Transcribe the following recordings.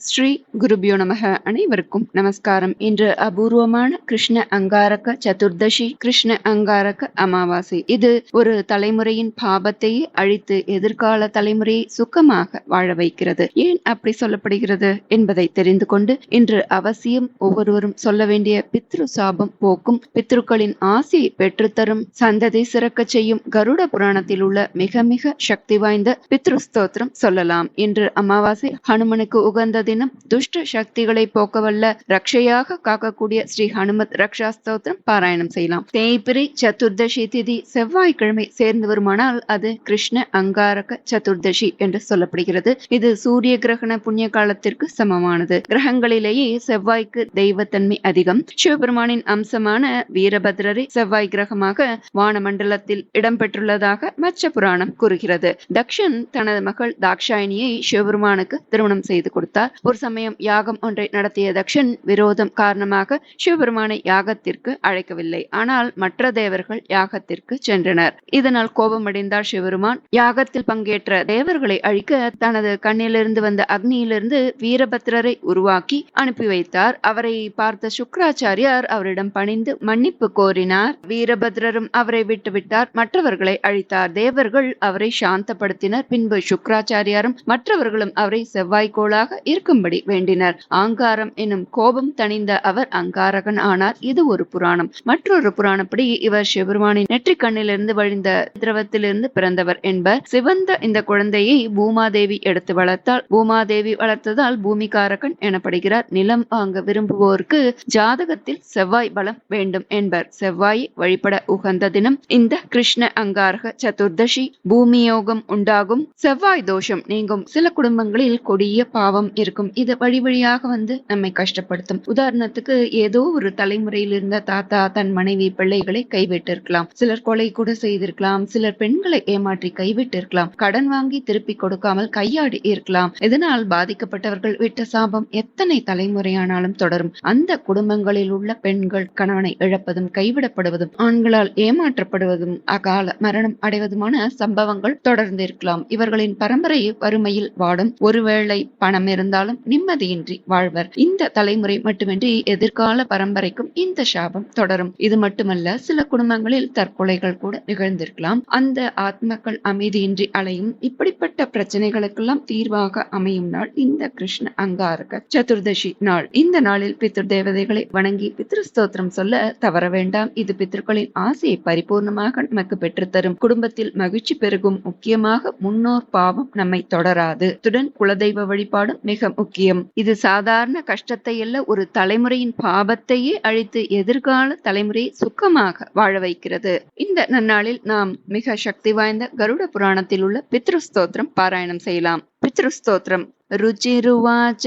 ஸ்ரீ குருபியோ நமக அனைவருக்கும் நமஸ்காரம். இன்று அபூர்வமான கிருஷ்ண அங்காரக சதுர்தசி கிருஷ்ண அங்காரக அமாவாசை. இது ஒரு தலைமுறையின் பாபத்தையே அழித்து எதிர்கால தலைமுறையை சுக்கமாக வாழ வைக்கிறது. ஏன் அப்படி சொல்லப்படுகிறது என்பதை தெரிந்து கொண்டு இன்று அவசியம் ஒவ்வொருவரும் சொல்ல வேண்டிய பித்ரு சாபம் போக்கும் பித்ருக்களின் ஆசையை பெற்றுத்தரும் சந்ததி சிறக்க செய்யும் கருட புராணத்தில் உள்ள மிக மிக சக்தி வாய்ந்த பித்ரு ஸ்தோத்திரம் சொல்லலாம். இன்று அமாவாசை ஹனுமனுக்கு உகந்தது தினம் துஷ்ட சக்திகளை போக்கவல்ல ரக்ஷையாக காக்கக்கூடிய ஸ்ரீ ஹனுமத் ரக்ஷா ஸ்தோத்திரம் பாராயணம் செய்யலாம். தேய்பிரை சதுர்தசி திதி செவ்வாய்க்கிழமை சேர்ந்து வருமானால் அது கிருஷ்ண அங்காரக சதுர்தசி என்று சொல்லப்படுகிறது. இது சூரிய கிரகண புண்ணிய காலத்திற்கு சமமானது. கிரகங்களிலேயே செவ்வாய்க்கு தெய்வத்தன்மை அதிகம். சிவபெருமானின் அம்சமான வீரபத்ரரை செவ்வாய் கிரகமாக வானமண்டலத்தில் இடம்பெற்றுள்ளதாக மச்ச புராணம் கூறுகிறது. தக்ஷன் தனது மகள் தாக்ஷாயினியை சிவபெருமானுக்கு திருமணம் செய்து கொடுத்தார். ஒரு சமயம் யாகம் ஒன்றை நடத்திய தக்ஷன் விரோதம் காரணமாக சிவபெருமானை யாகத்திற்கு அழைக்கவில்லை. ஆனால் மற்ற தேவர்கள் யாகத்திற்கு சென்றனர். இதனால் கோபமடைந்தார் சிவபெருமான். யாகத்தில் பங்கேற்ற தேவர்களை அழிக்க தனது கண்ணிலிருந்து வந்த அக்னியிலிருந்து வீரபத்ரரை உருவாக்கி அனுப்பி வைத்தார். அவரை பார்த்த சுக்கராச்சாரியார் அவரிடம் பணிந்து மன்னிப்பு கோரினார். வீரபத்ரரும் அவரை விட்டுவிட்டார். மற்றவர்களை அழித்தார். தேவர்கள் அவரை சாந்தப்படுத்தினர். பின்பு சுக்கராச்சாரியாரும் மற்றவர்களும் அவரை செவ்வாய்க்கோளாக கொடுக்கும்படி வேண்டினர். ஆங்காரம் எனும் கோபம் தணிந்த அவர் அங்காரகன் ஆனார். இது ஒரு புராணம். மற்றொரு புராணப்படி இவர் சிவபெருமானின் நெற்றிக் கண்ணிலிருந்து வழிந்த திரவத்திலிருந்து பிறந்தவர் என்பர். சிவந்த இந்த குழந்தையை பூமாதேவி எடுத்து வளர்த்தால் பூமாதேவி வளர்த்ததால் பூமிகாரகன் எனப்படுகிறார். நிலம் வாங்க விரும்புவோருக்கு ஜாதகத்தில் செவ்வாய் பலம் வேண்டும் என்பர். செவ்வாய் வழிபட உகந்த தினம். இந்த கிருஷ்ண அங்காரக சதுர்தசி பூமியோகம் உண்டாகும். செவ்வாய் தோஷம் நீங்கும். சில குடும்பங்களில் கொடிய பாவம் இருக்கும். இது வழி வழியாக வந்து நம்மை கஷ்டப்படுத்தும். உதாரணத்துக்கு ஏதோ ஒரு தலைமுறையில் இருந்த தாத்தா தன் மனைவி பிள்ளைகளை கைவிட்டிருக்கலாம். சிலர் கொலை கூட செய்திருக்கலாம். சிலர் பெண்களை ஏமாற்றி கைவிட்டிருக்கலாம். கடன் வாங்கி திருப்பி கொடுக்காமல் கையாடி இருக்கலாம். இதனால் பாதிக்கப்பட்டவர்கள் விட்ட சாபம் எத்தனை தலைமுறையானாலும் தொடரும். அந்த குடும்பங்களில் உள்ள பெண்கள் கணவனை இழப்பதும் கைவிடப்படுவதும் ஆண்களால் ஏமாற்றப்படுவதும் அகால மரணம் அடைவதுமான சம்பவங்கள் தொடர்ந்து இருக்கலாம் இவர்களின் பரம்பரை வறுமையில் வாடும். ஒருவேளை பணம் இருந்தாலும் நிம்மதியின்றி வாழ்வர். இந்த தலைமுறை மட்டுமின்றி எதிர்கால பரம்பரைக்கும் இந்த சாபம் தொடரும். இது மட்டுமல்ல சில குடும்பங்களில் தற்கொலைகள் கூட நிகழ்ந்திருக்கலாம். அந்த ஆத்மக்கள் அமைதியின்றி அலையும் இப்படிப்பட்ட பிரச்சனைகளுக்கெல்லாம் தீர்வாக அமையும் நாள் இந்த கிருஷ்ண அங்காரக சதுர்தசி நாள். இந்த நாளில் பித்ரு தேவதைகளை வணங்கி பித்ரு ஸ்தோத்திரம் சொல்ல தவற வேண்டாம். இது பித்ருக்களின் ஆசையை பரிபூர்ணமாக நமக்கு பெற்றுத்தரும். குடும்பத்தில் மகிழ்ச்சி பெருகும். முக்கியமாக முன்னோர் பாவம் நம்மை தொடராது. இத்துடன் குலதெய்வ வழிபாடும் மிக முக்கியம் இது சாதாரண கஷ்டத்தை அல்ல ஒரு தலைமுறையின் பாபத்தையே அழித்து எதிர்கால தலைமுறையை சுக்கமாக வாழ வைக்கிறது இந்த நன்னாளில் நாம் மிக சக்தி வாய்ந்த கருட புராணத்தில் உள்ள பித்ரு ஸ்தோத்திரம் பாராயணம் செய்யலாம் பித்ரு ஸ்தோத்திரம் रुचिरुवाच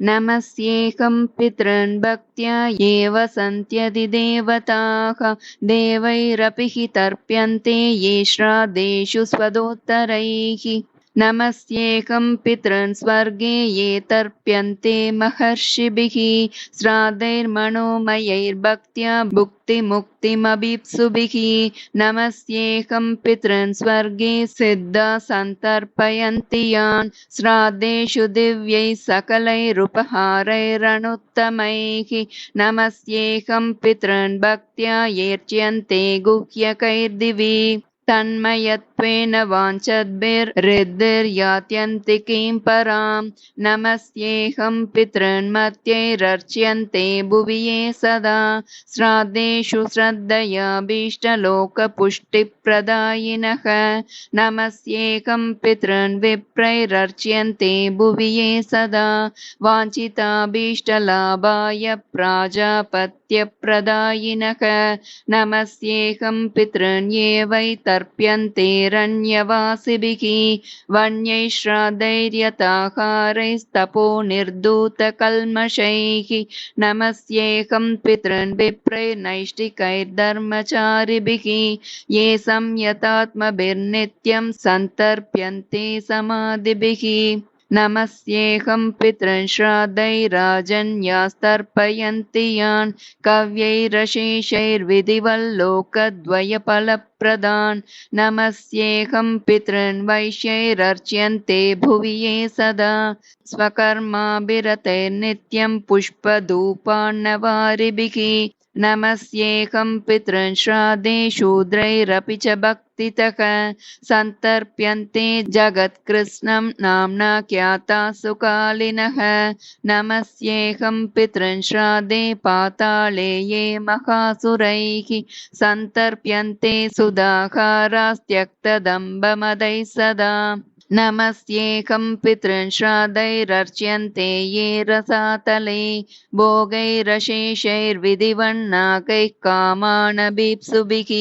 नमस्येकं पितॄन् भक्त्या एव सन्त्यधिदेवताः देवैरपि हि तर्प्यन्ते ये श्राद्धेषु स्वदोत्तरैः नमस्येकं पितॄन् स्वर्गे ये तर्प्यन्ते महर्षिभिः श्राद्धैर्मणोमयैर्भक्त्या भुक्तिमुक्तिमभीप्सुभिः। नमस्येकं पितॄन् स्वर्गे सिद्धा सन्तर्पयन्ति यान् श्राद्धेषु दिव्यैः सकलैरुपहारैरनुत्तमैः। नमस्येकं पितॄन् भक्त्या येर्च्यन्ते गुह्यकैर्दिवि तन्मयत्वेन वाञ्छद्भिर्हृद्भिर्यात्यन्तिकीं परां नमस्येऽहं पितॄन्मत्यैरर्च्यन्ते भुवि ये सदा श्राद्धेषु श्रद्धयाभीष्टलोकपुष्टिप्रदायिनः नमस्येकं पितॄन् विप्रैरर्च्यन्ते भुवि ये सदा वाञ्छिताभीष्टलाभाय प्राजापत्यप्रदायिनः नमस्येऽहं पितॄन् ये वै तर्प्यन्तेरन्यवासिभिः वन्यैः श्राद्धैर्यताहारैस्तपो निर्धूतकल्मषैः नमस्येकं पितॄन् विप्रैर्नैष्टिकैर्धर्मचारिभिः ये संयतात्मभिर्नित्यं सन्तर्प्यन्ते समाधिभिः नमस्येऽहं पितॄन् श्राद्धैराजन्यास्तर्पयन्ति यान् कव्यैरशेषैर्विधिवल्लोकद्वयफलप्रदान् नमस्येऽहं पितॄन् वैश्यैरर्च्यन्ते भुवि ये सदा स्वकर्माभिरतैर्नित्यं पुष्पधूपान्नवारिभिः नमस्येऽहं पितॄन् श्राद्धे शूद्रैरपि च भक्तितः सन्तर्प्यन्ते जगत्कृत्स्नं नाम्ना ख्याता सुकालिनः। नमस्येऽहं पितॄन् श्राद्धे पाताले ये महासुरैः सन्तर्प्यन्ते सुधाकारास्त्यक्तदम्बमदैः सदा नमस्येकं पितॄन् श्राद्धैरर्च्यन्ते ये रसातले भोगैरशेषैर्विधिवन्नाकैः कामानभीप्सुभिः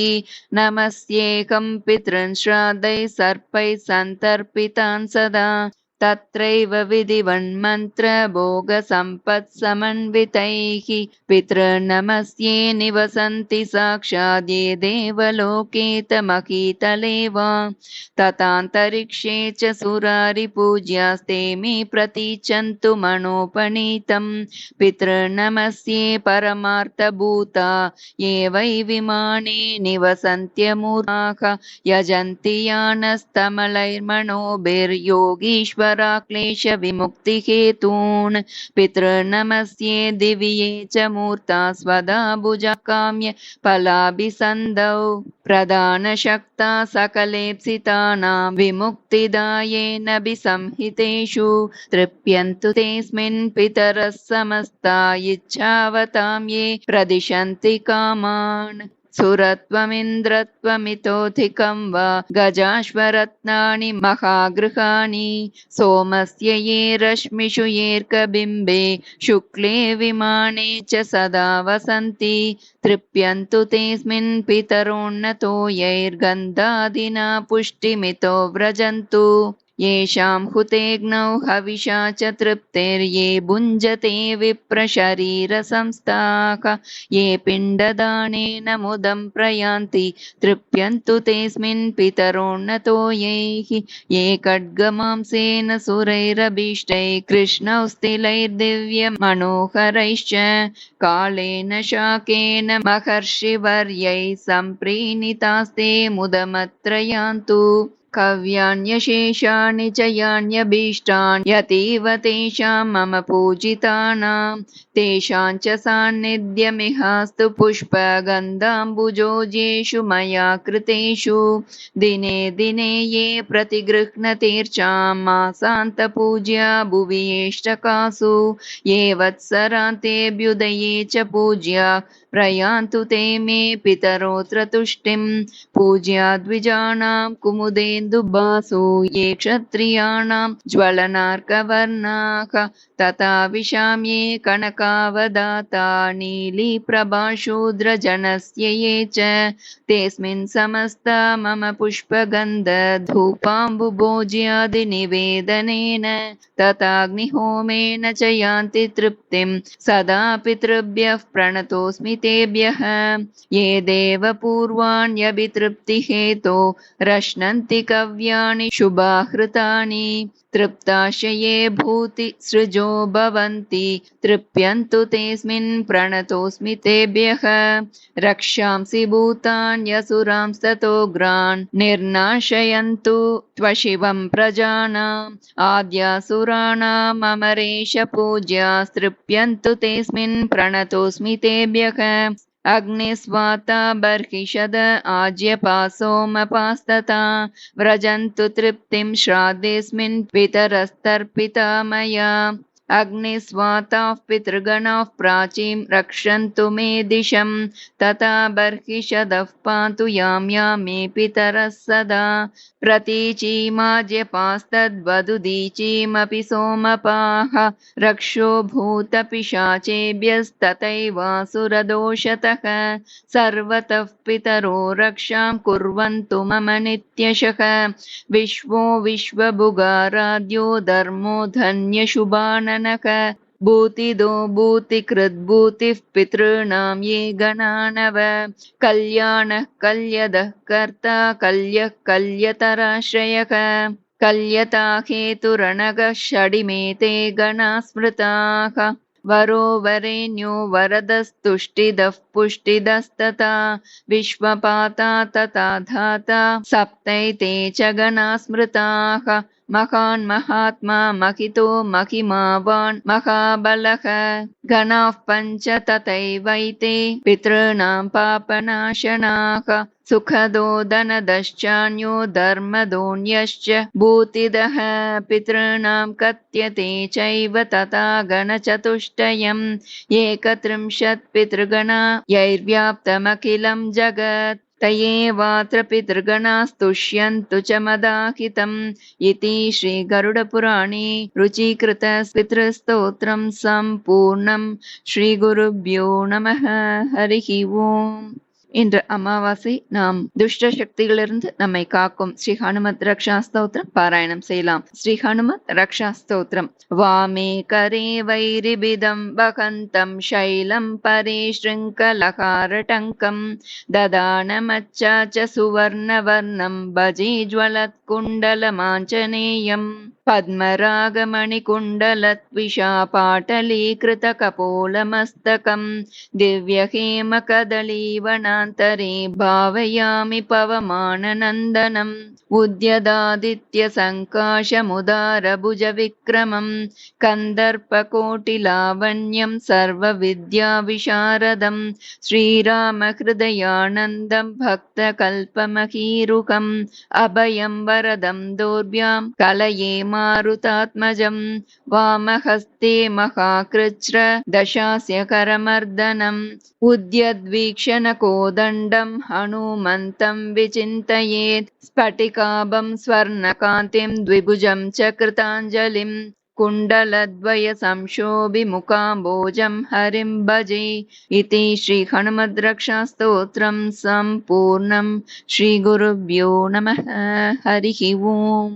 नमस्येकं पितॄन् श्राद्धैः सर्पैः सन्तर्पितान् सदा तत्रैव विधिवन्मन्त्रभोगसम्पत्समन्वितैः पितृर्नमस्ये निवसन्ति साक्षाद्ये देवलोकेतमकीतले वा तथान्तरिक्षे च सुरारिपूज्यास्ते मे प्रतीचन्तु मनोपनीतं पितृर्नमस्ये परमार्थभूता ये वै विमाने निवसन्त्यमूराः यजन्ति यानस्तमलैर्मणोभिर्योगीश्वर क्लेशविमुक्तिहेतून् पितृनमस्ये दिव्ये च मूर्ता स्वदा भुजकाम्य फलाभिसन्धौ। प्रधानशक्ता सकलेप्सितानां विमुक्तिदायेन विसंहितेषु। तृप्यन्तु तेऽस्मिन् पितरः समस्ता इच्छावतां ये प्रदिशन्ति कामान्। सुरत्वमिन्द्रत्वमितोऽधिकं वा गजाश्वरत्नानि महागृहाणि सोमस्य ये रश्मिषु येऽर्कबिम्बे शुक्ले विमाने च सदा वसन्ति तृप्यन्तु तेऽस्मिन् पितरोन्नतो यैर्गन्धादिना पुष्टिमितो व्रजन्तु येषां हुतेऽग्नौ हविषा च तृप्तेर्ये भुञ्जते विप्रशरीरसंस्थाः। ये पिण्डदानेन मुदं प्रयान्ति तृप्यन्तु तेऽस्मिन् पितरोन्नतो यैः। ये खड्गमांसेन सुरैरभीष्टैः कृष्णौ स्थिलैर्दिव्यमनोहरैश्च कालेन शाकेन महर्षिवर्यैः सम्प्रीणितास्ते मुदमत्र यान्तु कव्यान्यशेषाणि च यान्यभीष्टान्यतीव तेषां मम पूजितानां। तेषां च सान्निध्यमिहास्तु पुष्पगन्धाम्बुजोजेषु मया कृतेषु। दिने दिने ये प्रतिगृह्णतीर्चां मासान्तपूज्या भुवि एष्टकासु। ये वत्सरान्तेऽभ्युदये च पूज्या प्रयान्तु ते मे पितरोऽत्र तुष्टिं पूज्या द्विजानां कुमुदेन्दुबासु ये क्षत्रियाणां ज्वलनार्कवर्णाः। तथा विशाम्ये कनकावदाता नीलीप्रभाशूद्रजनस्य ये च। तेऽस्मिन् समस्ता मम पुष्पगन्धधूपाम्बुभोज्यादिनिवेदनेन। तथाग्निहोमेन च यान्ति तृप्तिं सदा पितृभ्यः प्रणतोऽस्मि तेभ्यः। ये देवपूर्वाण्यभितृप्तिहेतो रश्नन्ति कव्यानि शुभाहृतानि। तृप्ताशये भूतिसृजो भवन्ति। तृप्यन्तु तेऽस्मिन् प्रणतोऽस्मि तेभ्यः। रक्षांसि भूतान्यसुरांस्ततोग्रान् निर्नाशयन्तु त्वशिवं प्रजानाम्। आद्यासुराणामरेश पूज्यास्तृप्यन्तु तेऽस्मिन् प्रणतोऽस्मि तेभ्यः अग्निस्वाता बर्हिषद आज्यपासोमपास्तता व्रजन्तु तृप्तिं श्राद्धेऽस्मिन् पितरस्तर्पिता मया अग्निस्वाताः पितृगणाः प्राचीं रक्षन्तु मे दिशं, तथा बर्हिषदः पातु यां यां मे पितरः सदा। प्रतीचीमाज्यपास्तद्वदुदीचीमपि सोमपाः, रक्षो भूतपिशाचेभ्यस्तथैवासुरदोषतः। सर्वतः पितरो रक्षां कुर्वन्तु मम नित्यशः। विश्वो विश्वभुगाराध्यो धर्मो भूतिदो भूतिकृद्भूतिः पितॄणां ये गणानव। कल्याणः कल्यदः कर्ता कल्यः कल्यतराश्रयः। कल्यता हेतुरणगः षडिमेते गणा स्मृताः वरो वरेण्यो वरदस्तुष्टिदः पुष्टिदस्तथा विश्वपाता तथा धाता। सप्तैते च गणा स्मृताः महान् महात्मा महितो महिमावान् महाबलः। गणाः पञ्च तथैवैते पितॄणां पापनाशनाः। सुखदो धनदश्चान्यो धर्मदोऽन्यश्च भूतिदः। पितॄणां कथ्यते चैव तथा गणचतुष्टयम्। एकत्रिंशत् पितृगणा यैर्व्याप्तमखिलं जगत्। त एवात्र पितृगणास्तुष्यन्तु च मदाहितम् इति श्रीगरुडपुराणे रुचीकृतपितृस्तोत्रम् सम्पूर्णम् श्रीगुरुभ्यो नमः। हरिः ओम् இன்று அமாவாசை நாம் துஷ்ட சக்திகளிலிருந்து நம்மை காக்கும் ஸ்ரீ ஹனுமத் ரக்ஷா ஸ்தோத்திரம் பாராயணம் செய்யலாம் ஸ்ரீ ஹனுமத் ரக்ஷா ஸ்தோத்திரம் வாமே கரே வைரிபிதம் வகந்தம் சைலம் பரே शृङ्खलकारटङ्कं ददानमच्चाच सुवर्णवर्णं भजे ज्वलत्कुण्डलमाञ्जनेयम् पद्मरागमणिकुण्डलत्विषा पाटलीकृतकपोलमस्तकम् दिव्यहेमकदलीवनान्तरे भावयामि पवमाननन्दनम् उद्यदादित्यसङ्काशमुदारभुजविक्रमम् कन्दर्पकोटिलावण्यं सर्वविद्याविशारदम् श्रीरामहृदयानन्दं भक्तकल्पमहीरुकम् अभयं वरदं दोर्भ्यां कलये मारुतात्मजम् वामहस्ते महाकृच्र दशास्य करमर्दनम् उद्यद्वीक्षणकोदण्डं हनुमन्तं विचिन्तयेत् स्फटिकाभं स्वर्णकान्तिं द्विभुजं च कृताञ्जलिम् कुण्डलद्वयसंशोभिमुकाम्बोजं हरिं भजे इति श्रीहनुमद्रक्षास्तोत्रं सम्पूर्णं श्रीगुरुभ्यो नमः। हरिः ओम्